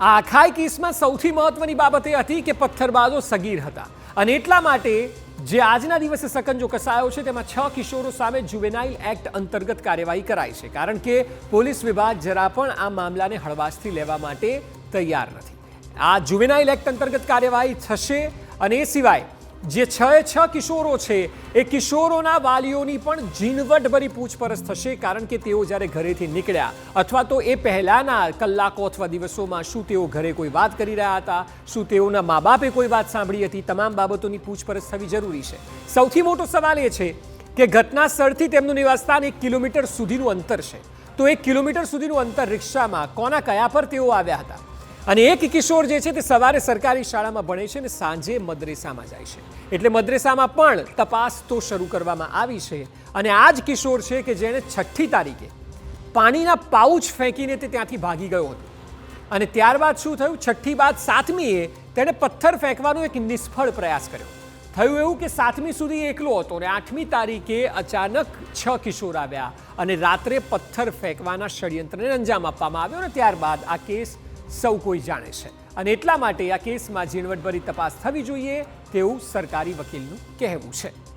આખાય કેસમાં સૌથી મહત્વની બાબત એ હતી કે પથ્થરબાજો સગીર હતા. અને એટલા માટે જે આજના દિવસે સકંજો કસાયો છે, તેમાં છ કિશોરો સામે જુવેનાઇલ એક્ટ અંતર્ગત કાર્યવાહી કરાઈ છે. કારણ કે પોલીસ વિભાગ જરા પણ આ મામલાને હળવાશથી લેવા માટે તૈયાર નથી. આ જુવેનાઇલ એક્ટ અંતર્ગત કાર્યવાહી થશે અને એ સિવાય જે છ છ કિશોરો છે, એ કિશોરોના વાલીઓની પણ ઝીણવટભરી પૂછપરછ થશે કારણ કે તેઓ જ્યારે ઘરેથી નીકળ્યા અથવા તો એ પહેલાના કલાકો અથવા દિવસોમાં શું તેઓ ઘરે કોઈ વાત કરી રહ્યા હતા, શું તેઓના મા બાપે કોઈ વાત સાંભળી હતી, તમામ બાબતોની પૂછપરછ થવી જરૂરી છે. સૌથી મોટો સવાલ એ છે કે ઘટના સ્થળથી તેમનું નિવાસસ્થાન એક કિલોમીટર સુધીનું અંતર છે. તો એક કિલોમીટર સુધીનું અંતર રિક્ષામાં કોના કયા પર તેઓ આવ્યા હતા? અને એક કિશોર જે છે તે સવારે સરકારી શાળામાં ભણે છે અને સાંજે મદ્રેસામાં જાય છે. એટલે મદ્રેસામાં પણ તપાસ તો શરૂ કરવામાં આવી છે. અને આ જ કિશોર છે કે જેણે છઠ્ઠી તારીખે પાણીના પાઉચ ફેંકીને તે ત્યાંથી ભાગી ગયો હતો. અને ત્યારબાદ શું થયું? છઠ્ઠી બાદ સાતમીએ તેણે પથ્થર ફેંકવાનો એક નિષ્ફળ પ્રયાસ કર્યો. થયું એવું કે સાતમી સુધી એકલો હતો અને આઠમી તારીખે અચાનક છ કિશોર આવ્યા અને રાત્રે પથ્થર ફેંકવાના ષડયંત્રને અંજામ આપવામાં આવ્યો અને ત્યારબાદ આ કેસ સૌ કોઈ જાણે છે. અને એટલા માટે આ કેસમાં ઝીણવટભરી તપાસ થવી જોઈએ તેવું સરકારી વકીલનું કહેવું છે.